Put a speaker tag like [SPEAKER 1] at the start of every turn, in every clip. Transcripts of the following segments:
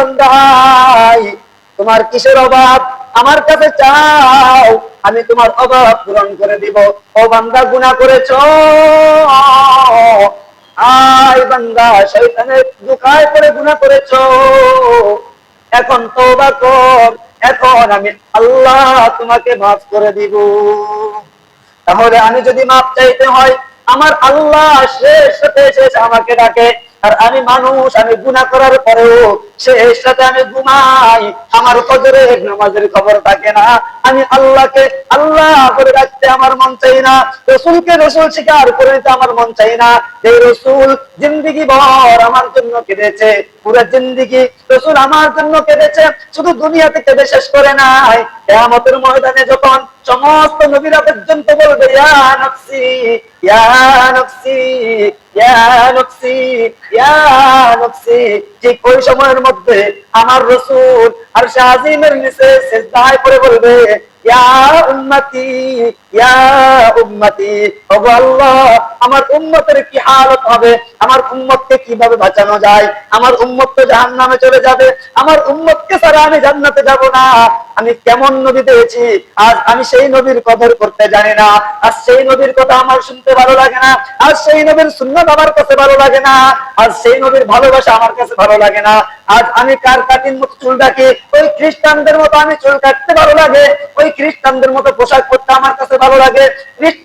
[SPEAKER 1] বান্দাই তোমার কিসের অভাব? আমার কাছে চাও, আমি তোমার অভাব পূরণ করে দিব। ও বান্দা, গুনাহ করেছ? আয় বান্দা, শয়তানের দুকায় করে গুনাহ করেছ। এখন তওবা কর। এখন আমি আল্লাহ তোমাকে মাফ করে দিব। তাহলে আমি যদি মাপ চাইতে হয়, আমার আল্লাহ শেষ সাথে শেষ আমাকে ডাকে। আর আমি মানুষ, আমি গুনাহ করার পরেও শেষ সাথে আমি ঘুমাই। আমার ফজরের নামাজের খবর থাকে না। আমি আল্লাহকে, আল্লাহ করে রাখতে আমার মন চাই না। রসুলকে রসুল স্বীকার করে নিতে আমার মন চাই না। এই রসুল জিন্দিগি ভর আমার জন্য কেঁদেছে। পুরো জিন্দিগি রসুল আমার জন্য কেঁদেছে। শুধু দুনিয়াতে কেঁদে শেষ করে নাই। কেয়ামতের ময়দানে যখন সমস্ত নবীরা পর্যন্ত বলবে, ইয়া নফসি ইয়া নফসি ঠিক ওই সময়ের মধ্যে আমার রসুন আর শাহিমের নিচে সেজদায় করে বলবে আমার উম্মতের কি হালত হবে? আমার উম্মতকে কীভাবে বাঁচানো যায়? আমার উম্মত তো জাহান্নামে চলে যাবে। আমার উম্মতকে ছাড়া আমি জান্নাতে যাব না। আমি কেমন নবী পেয়েছি? আজ আমি সেই নবীর কদর করতে জানি না। আজ সেই নবীর কথা আমার শুনতে ভালো লাগে না। আজ সেই নবীর সুন্নত আমার কাছে ভালো লাগে না। আজ সেই নবীর ভালোবাসা আমার কাছে ভালো লাগে না। আজ আমি কার কাটির মতো চুল ডাকি ওই খ্রিস্টানদের মতো আমি চুল কাটতে ভালো লাগে। ওই খ্রিস্টানদের মতো পোশাক পরতে আমার কাছে ভালো লাগে।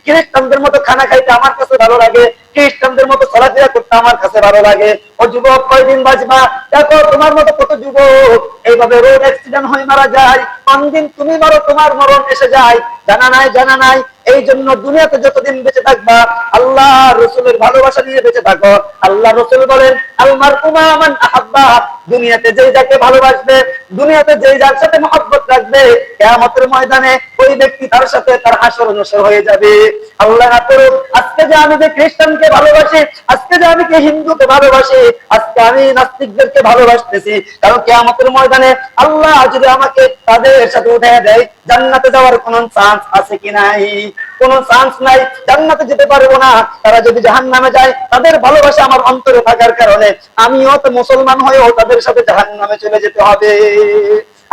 [SPEAKER 1] খ্রিস্টানদের মতো খানা খাইতে আমার কাছে ভালো লাগে। খ্রিস্টানদের মতো চলাফেরা করতে আমার কাছে ভালো লাগে। ও যুবক কয়দিন বাঁচবা? দেখো, তোমার মতো কত যুবক। এইভাবে রোড অ্যাক্সিডেন্ট হয়ে, মারা যায়। কোনদিন তুমি মারো, তোমার মরণ এসে যায়। জানা নাই জানা নাই। এই জন্য দুনিয়াতে যতদিন বেঁচে থাকবা, আল্লাহ রসুলের ভালোবাসা নিয়ে বেঁচে থাকো। আল্লাহ রসুল বলেন আলমার উমামান আহাব্বা। দুনিয়াতে যেই যাকে ভালোবাসবে দুনিয়াতে যেই যার সাথে মহব্বত রাখবে, কেয়ামতের ময়দানে ওই ব্যক্তি তার সাথে তার হাসর নসর হয়ে যাবে। আল্লাহ না করুক, আজকে যে আমি যে খ্রিস্টানকে ভালোবাসি, আজকে যে আমি যে হিন্দুকে ভালোবাসি, আজকে আমি নাস্তিকদেরকে ভালোবাসতেছি। কারণ কেয়ামতের ময়দানে আল্লাহ যদি আমাকে তাদের সাথে উঠে দেয়, জান্নাতে যাওয়ার কোন চান্স আছে কি নাই? কোন চান্স নাই, জান্নাতে যেতে পারব না। তারা যদি জাহান নামে যায়, তাদের ভালোবাসা আমার অন্তরে থাকার কারণে আমিও তো মুসলমান হয়েও তাদের সাথে জাহান নামে চলে যেতে হবে।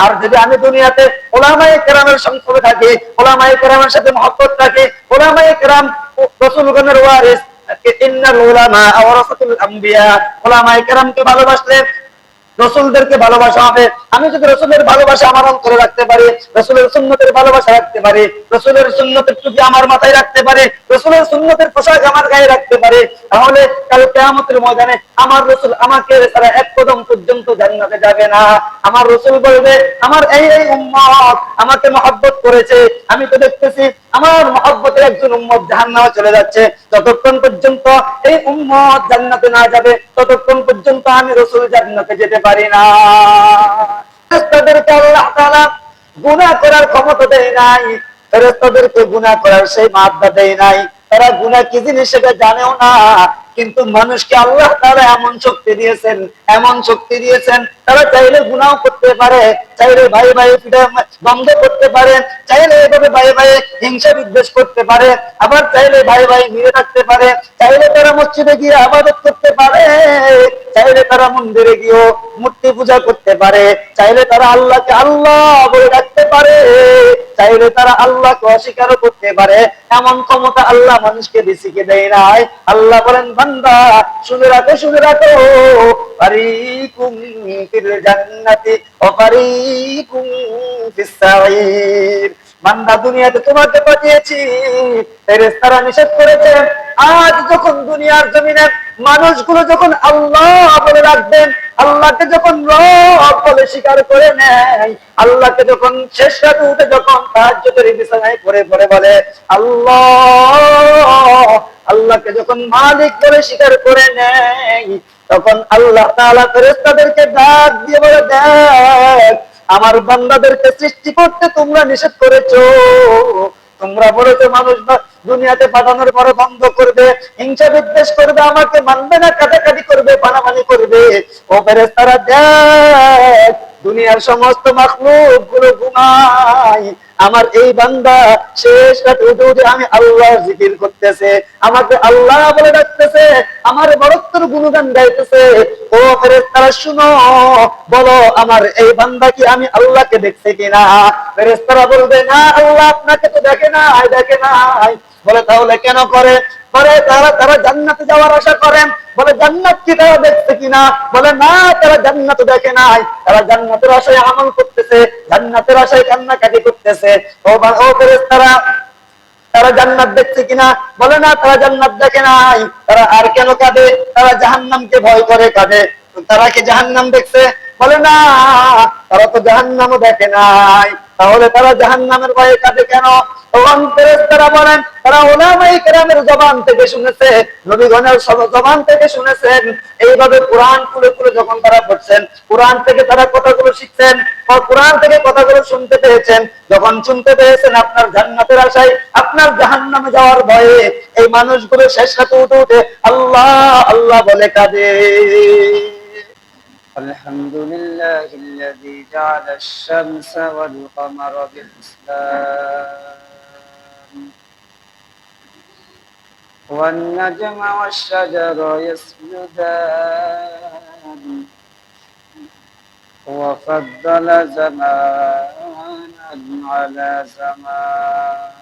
[SPEAKER 1] আর যদি আমি দুনিয়াতে ওলামায়ে কেরামের সংসদে থাকি, ওলামায়ে কেরামের সাথে মহব্বত থাকি ওলামায়ে কেরাম রসুলগণের ওয়ারিস ইন্নাল উলামা ওয়ারাসাতুল আম্বিয়া। ওলামায়ে কেরামকে ভালোবাসলে রসুলদেরকে ভালোবাসা হবে। আমি যদি রসুলের ভালোবাসা আমার অন্তরে রাখতে পারি, রসুলের সুন্নতের ভালোবাসা রাখতে পারি, রসুলের সুন্নতের টুপি আমার মাথায় রাখতে পারি, রসুলের সুন্নতের পোশাক আমার গায়ে রাখতে পারি, তাহলে কাল কেয়ামতের ময়দানে আমার রসুল আমাকে তারা এক কদম পর্যন্ত জান্নাতে যাবে না। আমার রসুল বলবে, আমার এই এই উম্মত আমাকে মহব্বত করেছে। আমি তো দেখতেছি আমার মহব্বতের একজন উম্মত জাহান্নামে চলে যাচ্ছে। যতক্ষণ পর্যন্ত এই উম্মত জান্নাতে না যাবে, ততক্ষণ পর্যন্ত আমি রসুল জান্নাতে যেতে পারি না। গুণা করার ক্ষমতা দেয় নাই। তাদেরকে গুনাহ করার সেই মাত্রা দেয় নাই। তারা গুনাহ কি জিনিস সেটা জানেও না। কিন্তু মানুষকে আল্লাহ তারা এমন শক্তি দিয়েছেন, এমন শক্তি দিয়েছেন, তারা চাইলে গুনাহ করতে পারে, চাইলে ভাই ভাই বন্ধ করতে পারে, চাইলে এভাবে ভাই ভাই হিংসা বিদ্বেষ করতে পারে, আবার চাইলে ভাই ভাই মিলে থাকতে পারে, চাইলে তারা মসজিদে গিয়ে আবাদত করতে পারে, চাইলে তারা মন্দিরে গিয়েও মূর্তি পূজা করতে পারে, চাইলে তারা আল্লাহকে আল্লাহ বলে রাখতে পারে, চাইলে তারা আল্লাহকে অস্বীকারও করতে পারে, এমন ক্ষমতা আল্লাহ মানুষকে রিসিকে দেয় নাই। আল্লাহ বলেন বান্দা শুনে রাখো শুনে রাখো। ফারিকুম ফিল জান্নাতি ওয়া ফারিকুম বান্দা দুনিয়াতে তোমাকে পাঠিয়েছি। ফেরেশতারা নিষেধ করেছে। আজ যখন দুনিয়ার জমিনে মানুষগুলো যখন আল্লাহ বলে রাখবেন, আল্লাহকে যখন রব বলে স্বীকার করে নেয়, আল্লাহকে যখন শেষ রাতে উঠে যখন তাহাজ্জুদের বিছানায় পড়ে পড়ে বলে, আল্লাহ! আল্লাহকে যখন মালিক বলে স্বীকার করে নেয়, তখন আল্লাহ তাআলা ফেরেশতাদেরকে ডাক দিয়ে বলে, দেখ আমার বান্দাদেরকে সৃষ্টি করতে তোমরা নিষেধ করেছ। তোমরা বলেছ, মানুষ দুনিয়াতে পাঠানোর পরে বন্ধ করবে, হিংসা বিদ্বেষ করবে, আমাকে মানবে না কাটাকাটি করবে, পানামানি করবে। ও ফেরেশতারা, দেখ, দুনিয়ার সমস্ত মাখলুকগুলো ঘুমায়। আমার এই বান্দা শেষ রাতে উঠে উঠে আমি আল্লাহর জিকির করতেছে, আমাকে আল্লাহ বলে ডাকতেছে, আমার বরত্তর গুণগান গাইতেছে। ও ফেরেস্তারা শুনো, বলো, আমার এই বান্দা কি আমি আল্লাহকে দেখছে কিনা? ফেরেস্তারা বলবে, না, আল্লাহ আপনাকে তো দেখে না দেখে না বলে তাহলে কেন করে? বলে তারা তারা জান্নাতে যাওয়ার আশা করেন। বলে জান্নাত কি তারা দেখছে কিনা? বলে, না, তারা জান্নাত দেখে নাই। তারা জান্নাতের আশায় আমল করতেছে, জান্নাতের আশায় কান্নাকাটি করতেছে। ও ও তারা তারা জান্নাত দেখছে কিনা? বলে, না, তারা জান্নাত দেখে নাই। তারা আর কেন কাঁদে? তারা জাহান্নামকে ভয় করে কাঁদে। তারা কি জাহান্নাম দেখছে? বলে, না, তারা তো জাহান্নামও দেখে নাই। তাহলে তারা জাহান্নামের ভয়ে কাঁদে কেন? তারা বলেন, তারা ওলামাই কেরামের জবান থেকে শুনেছে, নবীগণের জবান থেকে শুনেছেন। এইভাবে কোরআন খুলে খুলে যখন তারা পড়ছেন, কোরআন থেকে তারা কথাগুলো শিখছেন কোরআন থেকে কথাগুলো শুনতে পেয়েছেন, যখন শুনতে পেয়েছেন আপনার জান্নাতের আশায়, আপনার জাহান নামে যাওয়ার ভয়ে এই মানুষগুলো শেষ রাতে উঠে উঠে আল্লাহ আল্লাহ বলে কাঁদে।
[SPEAKER 2] الحمد لله الذي جعل الشمس والقمر بالإسلام. والنجم والشجر يسجدان. وفضل زمانا على زمان.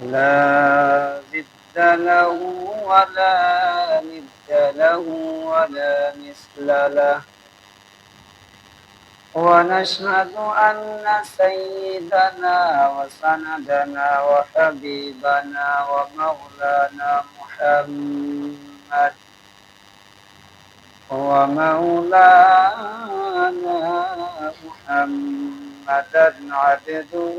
[SPEAKER 2] لا ضد له ولا ند له ولا مثل له. ونشهد أن سيدنا وسندنا وحبيبنا ومولانا محمد ومولانا محمدا عبده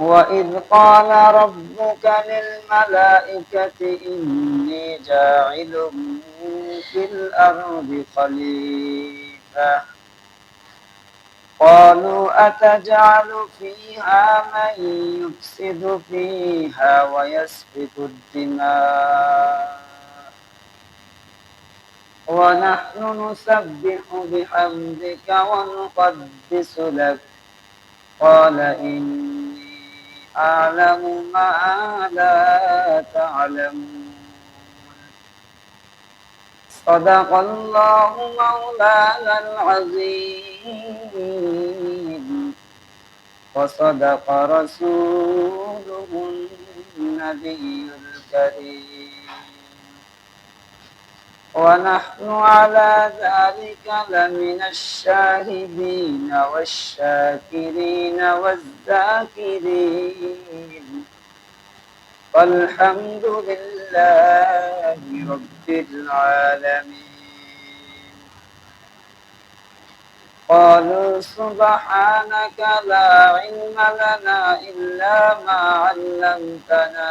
[SPEAKER 2] وإذ قال ربك للملائكة إني جاعل في الأرض خليفة قالوا أتجعل فيها من يفسد فيها ويسفك الدماء ونحن نسبح بحمدك ونقدس لك قال إني أعلم ما لا تعلمون. صدق الله مولانا العظيم. وصدق رسوله النبي الكريم. ونحن على ذلك لمن الشاهدين والشاكرين والذاكرين. والحمد لله رب العالمين. قالوا سبحانك لا علم لنا إلا ما علمتنا.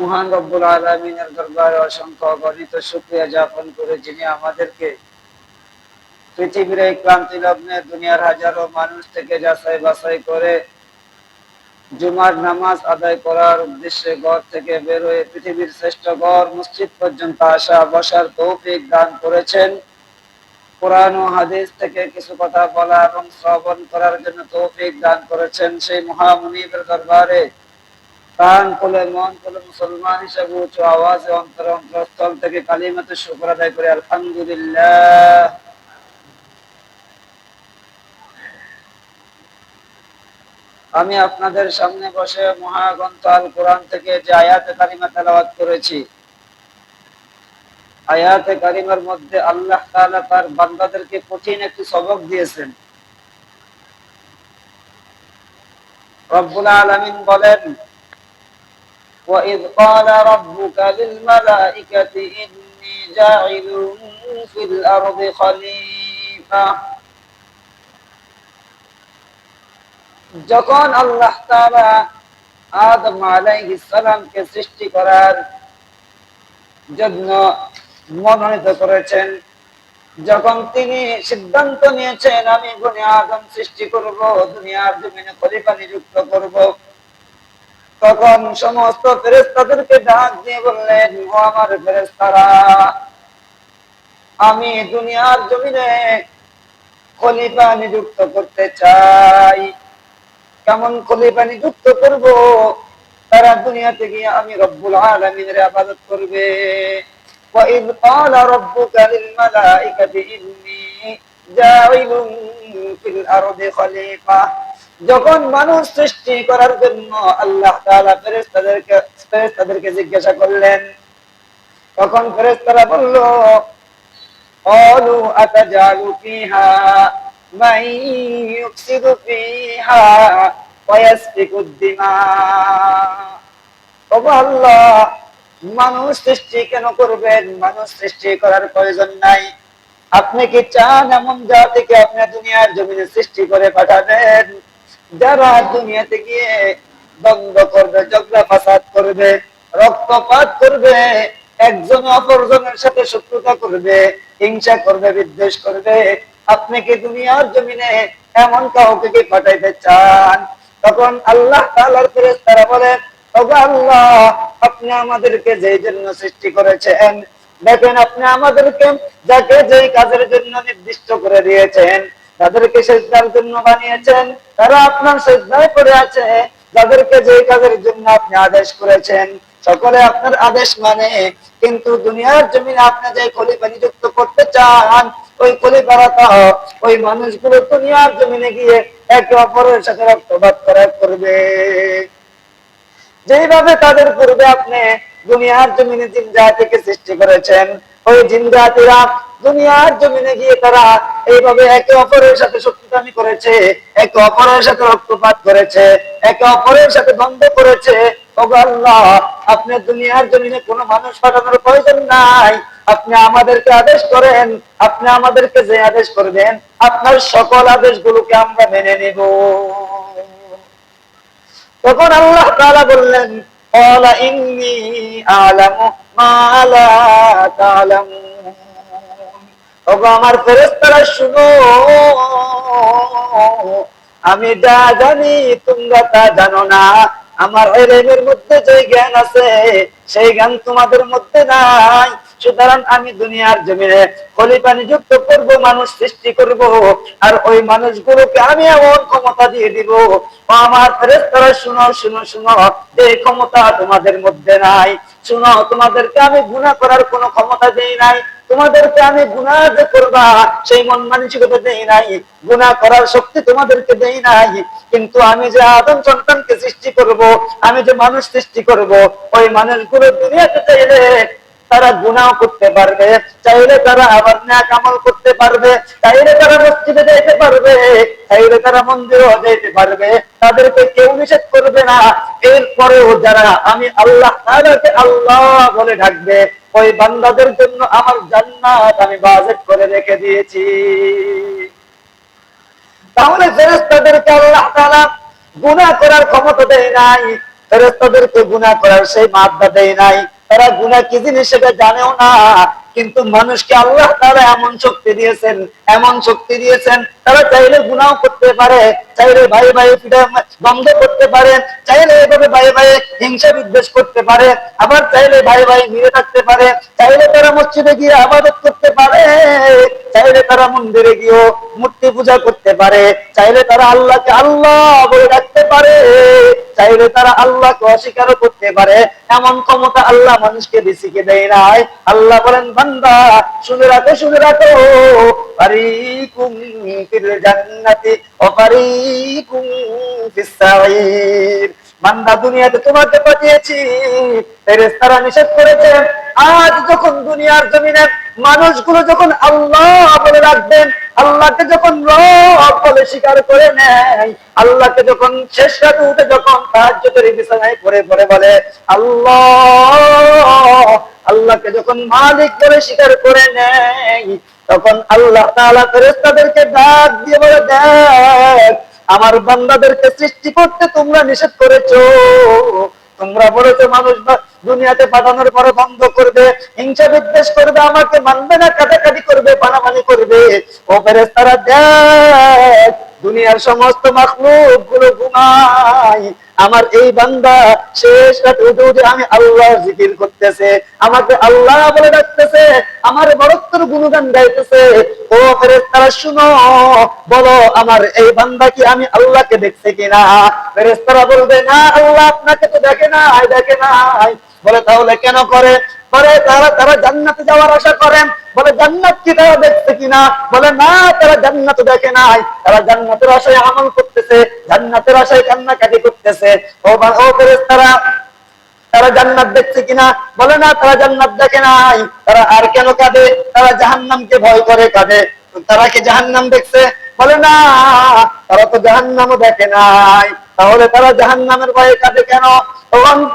[SPEAKER 2] মহান রব্বুল আলমিনের দরবারে অসংখ্য অগণিত শুক্রিয়া জ্ঞাপন করে যিনি আমাদেরকে পৃথিবীর এই ক্রান্তি লগ্নে দুনিয়ার হাজারো মানুষ থেকে যাচাই বাছাই করে জুমার নামাজ আদায় করার উদ্দেশ্যে ঘর থেকে বের হয়ে পৃথিবীর শ্রেষ্ঠ ঘর মসজিদ পর্যন্ত আসা বসার তৌফিক দান করেছেন। কোরআন ও হাদিস থেকে কিছু কথা বলা এবং শ্রবণ করার জন্য তৌফিক দান করেছেন সেই মহামনিবের দরবারে। মন মুসলমান হিসেবে উঁচু আওয়াজে অন্তর অন্তরস্থল থেকে আদায় করে, আলহামদুলিল্লাহ। আমি আপনাদের সামনে বসে মহাগ্রন্থ আল কোরআন থেকে যে আয়াতে কারিমা তেলাওয়াত করেছি, আয়াতে কারিমার মধ্যে আল্লাহ তাআলা তার বান্দাদেরকে কঠিন একটি সবক দিয়েছেন। রব্বুল আলামিন বলেন وإذ قال ربك للملائكة إني جاعل في الأرض خليفة যখন আল্লাহ তাআলা আদম আলাইহিস সালামকে সৃষ্টি করার জন্য মনোনীত করেছেন যখন তিনি সিদ্ধান্ত নিয়েছেন আমি বনে আদম সৃষ্টি করব দুনিয়ার জমিনে খলিফা নিযুক্ত করব তখন সমস্ত ফেরেস্তাদেরকে ডাক দিয়ে বললেন ও আমার ফেরেস্তারা আমি দুনিয়ার জমিনে খলিফা নিযুক্ত করতে চাই কেমন খলিফা নিযুক্ত করব তারা দুনিয়াতে গিয়ে আমি রব্বুল আলমিনের আবাদত করবে وإذ قال ربك للملائكة إني جاعل في الأرض خليفة যখন মানুষ সৃষ্টি করার জন্য আল্লাহ তাদেরকে জিজ্ঞাসা করলেন, তখন ফেরেশতারা বলল বলল আল্লাহ, মানুষ সৃষ্টি কেন করবেন? মানুষ সৃষ্টি করার প্রয়োজন নাই। আপনি কি চান এমন যা থেকে আপনি দুনিয়ার জমিনে সৃষ্টি করে পাঠাবেন? যারা দুনিয়াতে গিয়ে দ্বন্দ্ব করবে ঝগড়া ফাসাদ করবে, রক্তপাত করবে, একজন অপরজনের সাথে শত্রুতা করবে, হিংসা করবে, বিদ্বেষ করবে, আপনি কি দুনিয়ার জমিনে এমন কাউকে কি পাঠাইতে চান? তখন আল্লাহ তাআলার ফেরেশতারা বলে আল্লাহ, আপনি আমাদেরকে যেই জন্য সৃষ্টি করেছেন, দেখেন আপনি আমাদেরকে যাকে যেই কাজের জন্য নির্দিষ্ট করে দিয়েছেন তাদেরকে সেজদার জন্য বানিয়েছেন, তারা আপনার সেজদায় পড়ে আছে। যাদেরকে যেই কাজের জন্য আপনি আদেশ করেছেন, সকলে আপনার আদেশ মানে কিন্তু দুনিয়ার জমিনে আপনি যে খলিফা নিযুক্ত করতে চান, ওই খলিফারা তো ওই মানুষগুলো দুনিয়ার জমিনে গিয়ে একে অপরের সাথে রক্তপাত করা করবে। যেভাবে তাদের পূর্বে আপনি দুনিয়ার জমিনে জিন জাতিকে সৃষ্টি করেছেন, ওই জিন জাতিরা দুনিয়ার জমিনে গিয়ে তারা এইভাবে একে অপরের সাথে শক্তিদানি করেছে, একে অপরের সাথে রক্তপাত করেছে, একে অপরের সাথে দ্বন্দ্ব করেছে। আল্লাহ, আপনি দুনিয়ার জমিনে কোনো মানুষ পাঠানোর প্রয়োজন নাই। আপনি আমাদেরকে আদেশ করেন, আপনি আমাদেরকে যে আদেশ করবেন, আপনার সকল আদেশগুলোকে আমরা মেনে নেব। তখন আল্লাহ বললেন আলামু ওগো আমার ফেরেশতারা, শুনো। আমি যা জানি, তোমরা তা জানো না। আমার এলেমের মধ্যে যে জ্ঞান আছে, সেই জ্ঞান তোমাদের মধ্যে নাই। সুতরাং আমি দুনিয়ার জমিনে খলিফা নিযুক্ত করব, মানুষ সৃষ্টি করব, আর ওই মানুষগুলোকে আমি এমন ক্ষমতা দিয়ে দিব। আমার ফেরেশতারা, শুনো শুনো শুনো এই ক্ষমতা তোমাদের মধ্যে নাই। শুনো, তোমাদেরকে আমি গুনাহ করার কোনো ক্ষমতা দেই নাই। তোমাদেরকে আমি গুনাহ যে করবা, সেই মন মানসিকতা দেই নাই। গুনাহ করার শক্তি তোমাদেরকে দেই নাই। কিন্তু আমি যে আদম সন্তানকে সৃষ্টি করব, আমি যে মানুষ সৃষ্টি করব, ওই মানুষগুলো দুনিয়াতে চাইলে
[SPEAKER 1] তারা গুনাহ করতে পারবে, চাইলে তারা আবার ন্যাক আমল করতে পারবে, চাইলে তারা মসজিদে যেতে পারবে, চাইলে তারা মন্দিরেও যেতে পারবে। তাদেরকে কেউ নিষেধ করবে না। এরপরেও যারা আমি আল্লাহ তাদেরকে আল্লাহ বলে ডাকবে ওই বান্দাদের জন্য আমার জান্নাত আমি বাজেট করে রেখে দিয়েছি। তাহলে ফেরেস্তাদেরকে আল্লাহ তাআলা গুনাহ করার ক্ষমতা দেয় নাই। ফেরেস্তাদেরকে গুনাহ করার সেই মাত্রা দেয় নাই। তারা গুনাহ কি জিনিস সেটা জানেও না। কিন্তু মানুষকে আল্লাহ তারা এমন শক্তি দিয়েছেন, এমন শক্তি দিয়েছেন, তারা চাইলে গুনাহ করতে পারে, চাইলে ভাই ভাই পিঠা বন্ধ করতে পারে, চাইলে এভাবে ভাই ভাই হিংসা বিদ্বেষ করতে পারে, আবার চাইলে ভাই ভাই মিলে থাকতে পারে, চাইলে তারা মসজিদে গিয়ে আবাদত করতে পারে, চাইলে তারা মন্দিরে গিয়েও মূর্তি পূজা করতে পারে, চাইলে তারা আল্লাহকে আল্লাহ বলে রাখতে পারে, চাইলে তারা আল্লাহকে অস্বীকারও করতে পারে, এমন ক্ষমতা আল্লাহ মানুষকে বেশিকে দেয় নাই। আল্লাহ বলেন বান্দা শুনে রাখো শুনে রাখো। ফারিকুম ফিল জান্নাতি ওয়া ফারিকুম ফিস বান্দা দুনিয়াতে তোমাকে পাঠিয়েছি। ফেরেশতারা নিষেধ করেছে। আজ যখন দুনিয়ার জমিনে মানুষগুলো যখন আল্লাহ বলে রাখবেন, আল্লাহকে যখন রব বলে স্বীকার করে নেয়, আল্লাহকে যখন শেষ রাতে উঠে যখন তাহাজ্জুদের বিছানায় পড়ে পড়ে বলে, আল্লাহ, আল্লাহকে যখন মালিক বলে স্বীকার করে নেয়, তখন আল্লাহ তাআলা ফেরেশতাদেরকে ডাক দিয়ে বলে, দেখ আমার বান্দাদেরকে সৃষ্টি করতে তোমরা নিষেধ করেছ। তোমরা বলেছ মানুষ দুনিয়াতে পাঠানোর পরে বন্ধ করবে, হিংসা বিদ্বেষ করবে, আমাকে মানবে না কাটাকাটি করবে পানাপানি করবে। ও ফেরেশতারা, দেখ, দুনিয়ার সমস্ত মাখলুকগুলো ঘুমায়। আমার এই বান্দা শেষ রাতে উঠে উঠে আমি আল্লাহ জিকির করতেছে। আমাকে আল্লাহ বলে ডাকতেছে, আমার বড়ত্বর গুণগান গাইতেছে। ও ফেরেশতারা, শুনো, বলো, আমার এই বান্দা কি আমি আল্লাহকে দেখছে কিনা? ফেরেস্তারা বলবে, না, আল্লাহ আপনাকে তো দেখে না দেখে নাই। বলে, তাহলে কেন করে? বলে, তারা তারা জান্নাতে যাওয়ার আশা করেন। বলে, জান্নাত কি তারা দেখছে কিনা? বলে, না, তারা জান্নাত দেখে নাই। তারা জান্নাতের আশায় আমল করতেছে, জান্নাতের আশায় কান্নাকাটি করতেছে। ও ও ফেরেশতারা, তারা জান্নাত দেখছে কিনা? বলে, না, তারা জান্নাত দেখে নাই। তারা আর কেন কাঁদে? তারা জাহান্নামকে ভয় করে কাঁদে। তারা কি জাহান্নাম দেখছে? বলে, না, তারা তো জাহান্নামও দেখে নাই। তাহলে তারা জাহান্নামের ভয়ে কাঁদে কেন?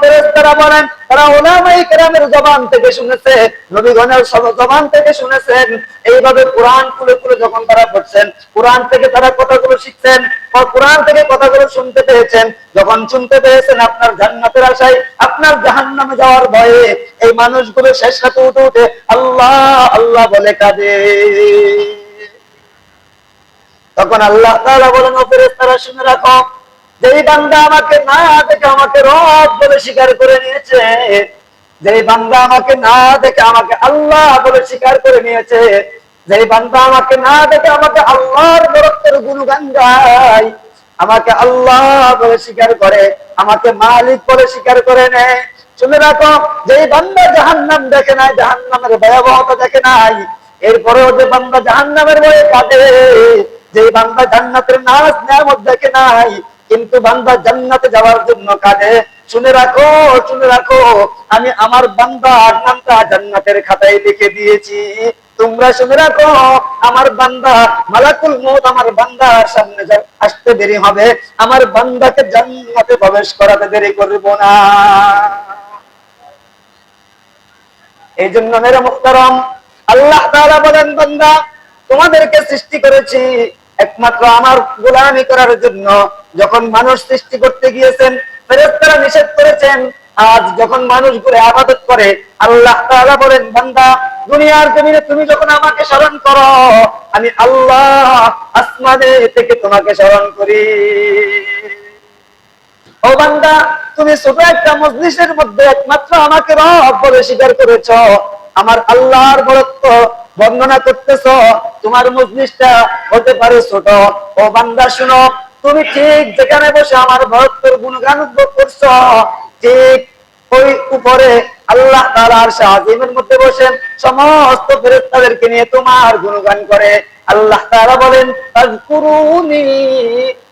[SPEAKER 1] ফেরেশতারা বলেন, তারা ওলামাই কেরামের জবান থেকে শুনেছে, নবীগণের জবান থেকে শুনেছেন। এইভাবে কোরআন খুলে খুলে যখন তারা পড়ছেন, কোরআন থেকে তারা কথাগুলো শিখছেন কোরআন থেকে কথাগুলো শুনতে পেয়েছেন, যখন শুনতে পেয়েছেন আপনার জান্নাতের আশায়, আপনার জাহান্নামে যাওয়ার ভয়ে, এই মানুষগুলো শেষ রাতে উঠে উঠে, আল্লাহ আল্লাহ বলে কাঁদে। তখন আল্লাহ তারা বলেন, ও ফেরেশতারা, শুনে রাখো যেই বান্দা আমাকে না দেখে আমাকে রব বলে স্বীকার করে নিয়েছে, যেই বান্দা আমাকে না দেখে আমাকে আল্লাহ বলে স্বীকার করে নিয়েছে, যেই বান্দা আমাকে না দেখে আমাকে আল্লাহর বরত্বের গুণগান গায়, আমাকে আল্লাহ বলে স্বীকার করে, আমাকে মালিক বলে স্বীকার করে নেয়। শুনে রাখো, যেই বান্দা জাহান্নাম দেখে নাই, জাহান্নামের ভয়াবহতা দেখে নাই, এরপরেও যে বান্দা জাহান্নামের ভয়ে কাঁদে যে বান্দা জান্নাতের নাচ নিয়ামত দেখে নাই কিন্তু বান্দা জান্নাতে যাওয়ার জন্য কাঁদে। শুনে রাখো শুনে রাখো, আমি আমার বান্দার নামটা জান্নাতের খাতায় লিখে দিয়েছি। তোমরা শুনে রাখো, আমার বান্দা, মালাকুল মৌত আমার বান্দার সামনে আসতে দেরি হবে। আমার বান্দাকে জান্নাতে প্রবেশ করাতে দেরি করব না। এই জন্য মেরে মুখতারাম, আল্লাহ তাআলা বলেন, বান্দা, তোমাদেরকে সৃষ্টি করেছি একমাত্র আমার গোলামি করার জন্য। যখন মানুষ সৃষ্টি করতে গিয়েছেন, ফেরেশতারা নিষেধ করেছেন, আজ যখন মানুষগুলো আবাদত করে, আল্লাহ তাআলা বলেন, বান্দা, দুনিয়ার জমিনে তুমি যখন আমাকে স্মরণ করো, আমি আল্লাহ আসমানে থেকে তোমাকে স্মরণ করি। ও বান্দা, তুমি ছোট একটা মজলিসের মধ্যে একমাত্র আমাকে রব বলে স্বীকার করেছ। আমার আল্লাহর বরত্ব বর্ণনা করতেছ, তোমার মজলিসটা হতে পারে ছোট। ও বান্দা, শুনো তুমি ঠিক যেখানে বসে আমার বরত্বের গুণগান উদ্ভব করছ, ঠিক ওই উপরে আল্লাহ তাআলার শাহিমের মধ্যে বসেন, সমস্ত ফেরেশতাদেরকে নিয়ে তোমার গুণগান করে। আল্লাহ তাআলা বলেন, আযকুরুনি,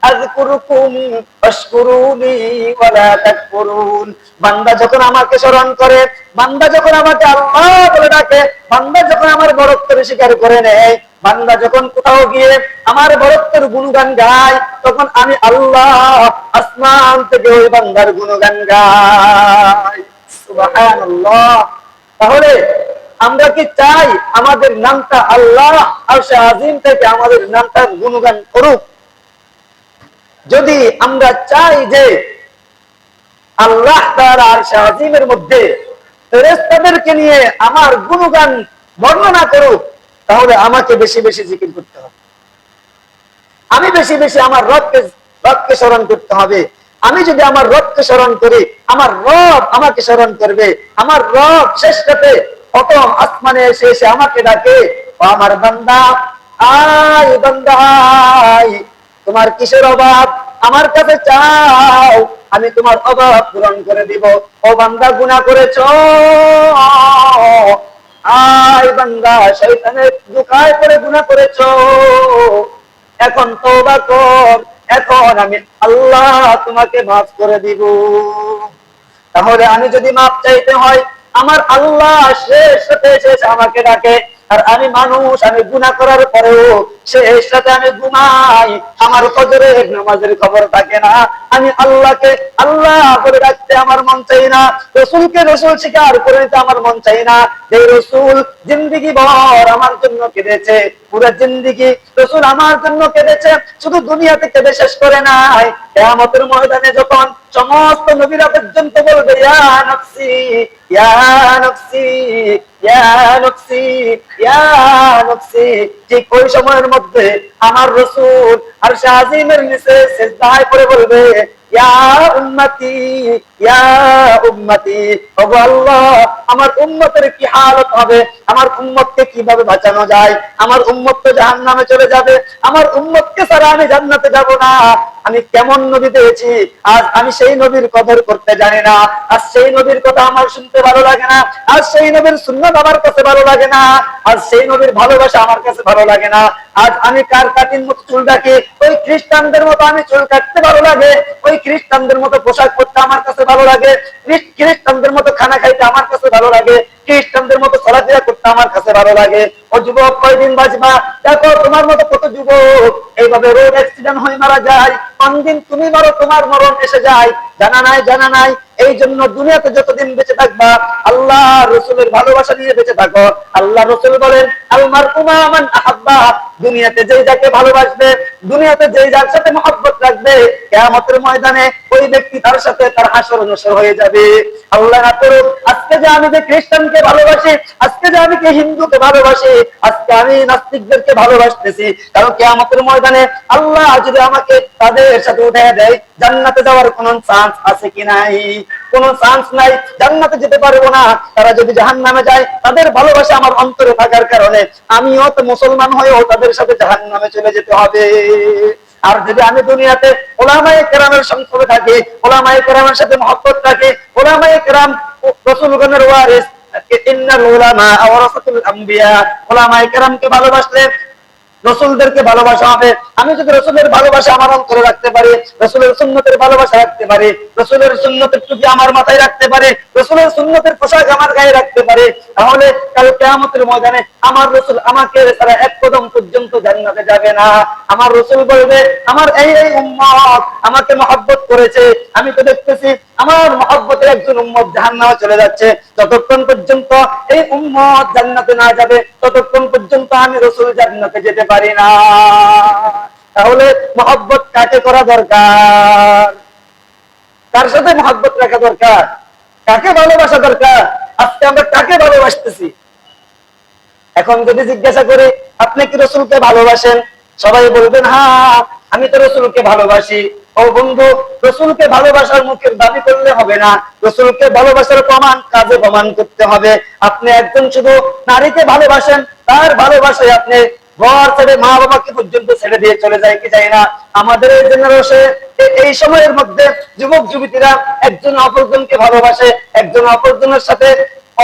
[SPEAKER 1] আযকুরুকুম ওয়াশকুরুনি ওয়ালা তাকফুরুন। বান্দা যখন আমাকে স্মরণ করে, বান্দা যখন আমাকে আল্লাহ বলে ডাকে, বান্দা যখন আমার বরত্বের স্বীকার করে নেয় বান্দা যখন কোথাও গিয়ে আমার বরত্বের গুণগান গায়, তখন আমি আল্লাহ আসমান থেকে ওই বান্দার গুণগান গাই। তাহলে আমরা কি চাই আমাদের নামটা আল্লাহ, আর সে আজিম থেকে আমাদের নামটা গুণগান করুক? যদি আমরা চাই যে আল্লাহ তার আর সে আজিমের মধ্যে ফেরেশতাদেরকে নিয়ে আমার গুণগান বর্ণনা করুক তাহলে আমাকে বেশি বেশি জিকির করতে হবে। আমি বেশি বেশি আমার রবকে রবকে স্মরণ করতে হবে। আমি যদি আমার রবকে স্মরণ করি, আমার রব আমাকে স্মরণ করবে। আমার রব শেষটাতে প্রথম আসমানে এসে এসে আমাকে ডাকে আমার বান্দা, আয় বান্দা, আয়। তোমার কিসের অভাব? আমার কাছে চাও, আমি তোমার অভাব পূরণ করে দিব। ও বান্দা, গুনাহ করেছ? আয় বান্দা শয়তানের দুকায় করে গুনাহ করেছ। এখন তওবা কর, এখন আমি আল্লাহ তোমাকে মাফ করে দিব। তাহলে আমি যদি মাফ চাইতে হয়, আমার আল্লাহ শেষ হতে শেষ আমাকে ডাকে। আর আমি মানুষ, আমি গুনাহ করার পরেও শেষ সাথে আমি ঘুমাই। আমার নামাজের খবর থাকে না। আমি আল্লাহকে, আল্লাহ করে ডাকতে আমার মন চাই না। রসুলকে রসুল করে নিতে আমার মন চাই না। যে রসুল জিন্দিগি ভর আমার জন্য কেঁদেছে, পুরো জিন্দিগি রসুল আমার জন্য কেঁদেছে, শুধু দুনিয়াতে কেঁদে শেষ করে নাই। কেয়ামতের ময়দানে যখন সমস্ত নবীরা পর্যন্ত বলবে, ইয়া ইয়া ইয়া ইয়া ঠিক ওই সময়ের মধ্যে আমার রসুল আর শাহিমের নিচে সেজদায় করে বলবে ইয়া উম্মতি আমার উম্মতের কি হালত হবে? আমার উম্মতকে কীভাবে বাঁচানো যায়? আমার উম্মত তো জাহান্নামে চলে যাবে। আমার উম্মতকে ছাড়া আমি জান্নাতে যাব না। আমি কেমন নবী পেয়েছি? আজ আমি সেই নবীর কদর করতে জানি না। আজ সেই নবীর কথা আমার শুনতে ভালো লাগে না। আজ সেই নবীর সুন্নত আমার কাছে ভালো লাগে না। আজ সেই নবীর ভালোবাসা আমার কাছে ভালো লাগে না। আজ আমি কার কাটির মতো চুল রাখি ওই খ্রিস্টানদের মতো আমি চুল কাটতে ভালো লাগে। ওই খ্রিস্টানদের মতো পোশাক পরতে আমার কাছে ভালো লাগে। খ্রিস্টানদের মতো খানা খাইতে আমার কাছে ভালো লাগে। খ্রিস্টানদের মতো চলাফেরা করতে আমার কাছে ভালো লাগে। ও যুবক, কয়দিন বাঁচবা? দেখো, তোমার মতো কত যুবক। এইভাবে রোড অ্যাক্সিডেন্ট হয়ে, মারা যায়। কোনদিন তুমি মারো, তোমার মরণ এসে যায়। জানা নাই জানা নাই। এই জন্য দুনিয়াতে যতদিন বেঁচে থাকবা, আল্লাহ রসুলের ভালোবাসা নিয়ে বেঁচে থাকো। আল্লাহ রসুল বলেন, আলমার উমামান আহাব্বা দুনিয়াতে যেই যাকে ভালোবাসবে, দুনিয়াতে যেই যার সাথে মহব্বত রাখবে, কেয়ামতের ময়দানে ওই ব্যক্তি তার সাথে তার হাসর নসর হয়ে যাবে। আল্লাহ না করুক, আজকে যে আমি যে খ্রিস্টানকে ভালোবাসি, আজকে যে আমি যে হিন্দুকে ভালোবাসি, আজকে আমি নাস্তিকদেরকে ভালোবাসতেছি। কারণ কেয়ামতের ময়দানে আল্লাহ যদি আমাকে তাদের সাথে উঠে দেয়, জান্নাতে যাওয়ার কোন চান্স আছে কি নাই? কোন চান্স নাই, জান্নাতে যেতে পারব না। তারা যদি জাহান নামে যায়, তাদের ভালোবাসা আমার অন্তরে থাকার কারণে আমিও তো মুসলমান হয়েও তাদের সাথে জাহান নামে চলে যেতে হবে। আর যদি আমি দুনিয়াতে ওলামায়ে কেরামের সংসদে থাকি, ওলামায়ে কেরামের সাথে মহব্বত রাখি, ওলামায়ে কেরাম রসুলগণের ওয়ারিস, ইন্নাল উলামা ওয়ারাসাতুল আম্বিয়া। ওলামায়ে কেরামকে ভালোবাসলে রসুলদেরকে ভালোবাসা হবে। আমি যদি রসুলের ভালোবাসা আমার অন্তরে রাখতে পারি, রসুলের সুন্নতের ভালোবাসা রাখতে পারি, রসুলের সুন্নতের টুপি আমার মাথায় রাখতে পারি, রসুলের সুন্নতের পোশাক আমার গায়ে রাখতে পারি, তাহলে কাল কেয়ামতের ময়দানে আমার রসুল আমাকে তারা এক কদম পর্যন্ত জান্নাতে যাবে না। আমার রসুল বলবে, আমার এই এই উম্মত আমাকে মহব্বত করেছে। আমি তো দেখতেছি আমার মহব্বতের একজন উম্মত জাহান্নামে চলে যাচ্ছে। যতক্ষণ পর্যন্ত এই উম্মত জান্নাতে না যাবে, ততক্ষণ পর্যন্ত আমি রসুল জান্নাতে যেতে পারি না। তাহলে মহব্বত কাকে করা দরকার? কার সাথে মহব্বত রাখা দরকার? কাকে ভালোবাসা দরকার? আজকে আমরা কাকে ভালোবাসতেছি? এখন যদি জিজ্ঞাসা করি, আপনি কি রসুলকে ভালোবাসেন? সবাই বলবেন হ্যাঁ আমি তো রসুলকে ভালোবাসি। ও বন্ধু, রসুলকে ভালোবাসার মুখের দাবি করলে হবে না। রসুলকে ভালোবাসার প্রমাণ কাজে প্রমাণ করতে হবে। আপনি একজন শুধু নারীকে ভালোবাসেন, তার ভালোবাসায় আপনি ঘর ছেড়ে মা বাবাকে পর্যন্ত ছেড়ে দিয়ে চলে যায় কি যায় না। আমাদের এই জেনারেশনে এই সময়ের মধ্যে যুবক, যুবতীরা একজন অপরজনকে ভালোবাসে, একজন অপরজনের সাথে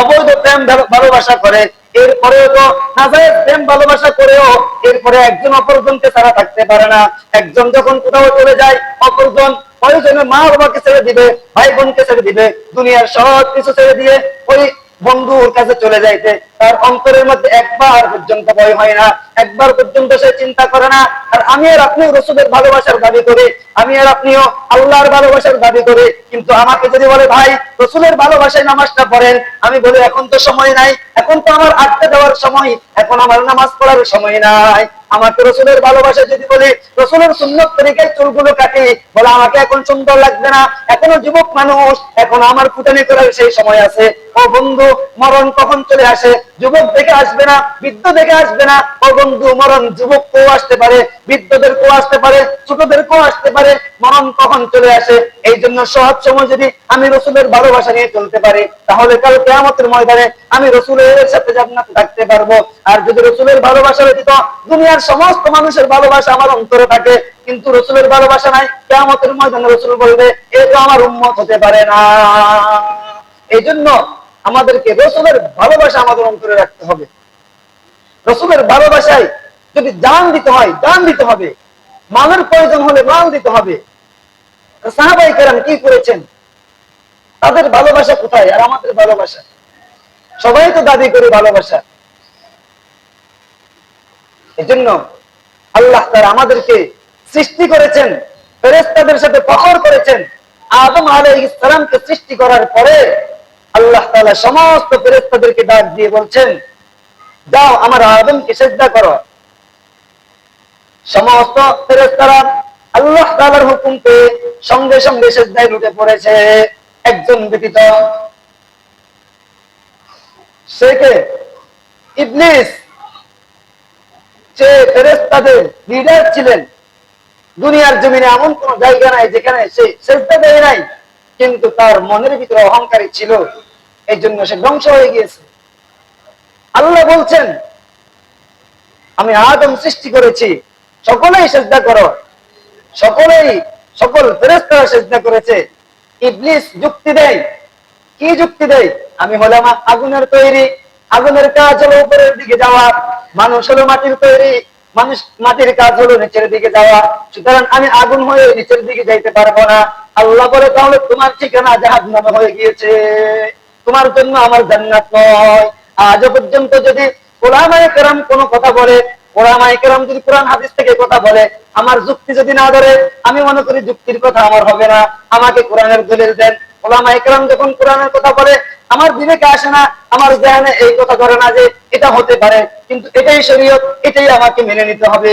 [SPEAKER 1] অবৈধ প্রেম ভালোবাসা করে। এরপরেও তো নাজায়েজ প্রেম ভালোবাসা করেও এরপরে একজন অপরজনকে ছাড়া থাকতে পারে না। একজন যখন কোথাও চলে যায়, অপরজন প্রয়োজনে মা বাবাকে ছেড়ে দিবে, ভাই বোনকে ছেড়ে দিবে, দুনিয়ার সব কিছু ছেড়ে দিয়ে ওই বন্ধুর কাছে চলে যাইতে তার অন্তরের মধ্যে একবার পর্যন্ত ভয় হয় না, একবার পর্যন্ত সে চিন্তা করে না, আর আমি আর আপনি রসুলের ভালোবাসার দাবি করি, আমি আর আপনিও আল্লাহর ভালোবাসার দাবি করি। কিন্তু আমাকে যদি বলে, ভাই, রসুলের ভালোবাসায় নামাজটা পড়েন, আমি বলি, এখন তো সময় নাই, এখন তো আমার আটকে দেওয়ার সময়, এখন আমার নামাজ পড়ার সময় নাই। আমাকে রসুলের ভালোবাসা যদি বলি, রসুলের সুন্নত তরিকায় চুলগুলো কাটি, বলে আমাকে এখন সুন্দর লাগবে না। এখনও যুবক মানুষ, এখন আমার ফুটানি করার সেই সময় আছে। ও বন্ধু, মরণ কখন চলে আসে? যুবক দেখে আসবে না, বৃদ্ধ দেখে আসবে না। ও বন্ধু, মরণ যুবক কেউ আসতে পারে বৃদ্ধদের কেউ আসতে পারে ছোটদের কেউ আসতে পারে। মরণ কখন চলে আসে? এই জন্য সব সময় যদি আমি রসুলের ভালোবাসা নিয়ে চলতে পারি, তাহলে কাল কেয়ামতের ময়দানে আমি রসুলের সাথে জান্নাতে থাকতে পারব। আর যদি রসুলের ভালোবাসা ব্যতীত দুনিয়ার সমস্ত মানুষের ভালোবাসা আমার অন্তরে থাকে, কিন্তু রসুলের ভালোবাসা নাই। কেয়ামতের ময়দানে রসুল বলবে, এ তো আমার উন্মত হতে পারে না। এই জন্য আমাদেরকে রসুলের ভালোবাসা আমাদের অন্তরে রাখতে হবে। রসুলের ভালোবাসায় যদি দান দিতে হয় দান দিতে হবে। মালের প্রয়োজন হলে মাল দিতে হবে। সাহাবাই কেরাম কি করেছেন? তাদের ভালোবাসা কোথায়? আর আমাদের ভালোবাসা? সবাই তো দাবি করে ভালোবাসা। এজন্য আল্লাহ তার আমাদেরকে সৃষ্টি করেছেন ফেরেস্তাদের সাথে ফখর করেছেন। আদম আলাই ইসলামকে সৃষ্টি করার পরে আল্লাহ তাআলা সমস্ত ফেরেস্তাদেরকে ডাক দিয়ে বলছেন, যাও আমার আদমকে সেজদা করো। সমস্ত ফেরেস্তারা আল্লাহ তাআলার হুকুম পেয়ে সঙ্গে সঙ্গে সেজদায় লুটে পড়েছে। একজন ব্যতীত সে কে? ইবলিস। ফেরেস্তাদের লিডার ছিলেন, দুনিয়ার জমিনে এমন কোন জায়গা নাই যেখানে সে দেয় নাই, কিন্তু তার মনের ভিতরে অহংকারী ছিল এই জন্য সে ধ্বংস হয়ে গিয়েছে। আল্লাহ বলছেন, আমি আদম সৃষ্টি করেছি, সকলেই সেজদা করো। সকলেই, সকল ফেরেস্তারা সেজদা করেছে। ইবলিস যুক্তি দেয়। কি যুক্তি দেয়? আমি হলাম আগুনের তৈরি। আগুনের কাজ হলো উপরের দিকে যাওয়া, মানুষ হলো মাটির তৈরি, মানুষ মাটির কাজ হলো নিচের দিকে যাওয়া। সুতরাং আমি আগুন হয়ে নিচের দিকে যাইতে পারব না। আল্লাহ বলে, তাহলে তোমার ঠিকানা জাহাজ নামে হয়ে গিয়েছে। তোমার জন্য আমার জান্নাত নয়। আজও পর্যন্ত যদি ওলামায়ে কেরাম কোনো কথা বলে, ওলামায়ে কেরাম যদি কোরআন হাদিস থেকে কথা বলে, আমার যুক্তি যদি না ধরে, আমি মনে করি যুক্তির কথা আমার হবে না। আমাকে কোরআনের দলিল দেন। ওলামা একরাম যখন কোরআনের কথা বলে, আমার বিবেকে আসে না, আমার জ্ঞানে এই কথা ধরে না যে এটা হতে পারে, কিন্তু এটাই শরীয়ত, এটাই আমাকে মেনে নিতে হবে।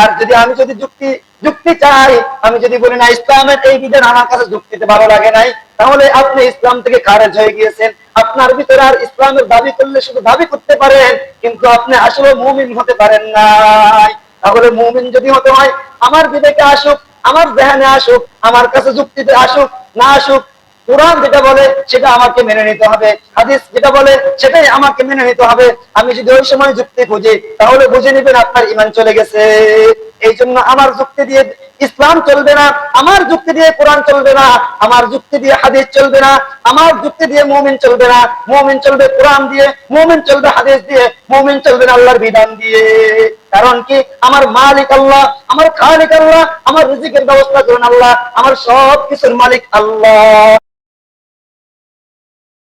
[SPEAKER 1] আর যদি আমি যদি যুক্তি যুক্তি চাই, আমি যদি বলি, না, ইসলামের এই বিধান আমার কাছে যুক্তিতে ভালো লাগে নাই, তাহলে আপনি ইসলাম থেকে খারেজ হয়ে গিয়েছেন। আপনার ভিতরে আর ইসলামের দাবি করলে শুধু দাবি করতে পারেন, কিন্তু আপনি আসলে মুমিন হতে পারেন নাই। তাহলে মুমিন যদি হতে হয়, আমার বিবেকে আসুক, আমার ধ্যানে আসুক, আমার কাছে যুক্তিতে আসুক, না আসুক কোরআন যেটা বলে, সেটা আমাকে মেনে নিতে হবে। হাদিস যেটা বলে, সেটাই আমাকে মেনে নিতে হবে। আমি যদি ওই সময় যুক্তি খুঁজি, তাহলে বুঝে নেবেন আপনার ইমান চলে গেছে। এই জন্য আমার যুক্তি দিয়ে ইসলাম চলবে না, আমার যুক্তি দিয়ে কোরআন চলবে না, আমার যুক্তি দিয়ে হাদিস চলবে না, আমার যুক্তি দিয়ে মুমিন চলবে না। মুমিন চলবে কোরআন দিয়ে, মুমিন চলবে হাদিস দিয়ে, মুমিন চলবে না আল্লাহর বিধান দিয়ে। কারণ কি? আমার মালিক আল্লাহ, আমার খালিক আল্লাহ, আমার রিজিকের ব্যবস্থা করেন আল্লাহ, আমার সব কিছুর মালিক আল্লাহ।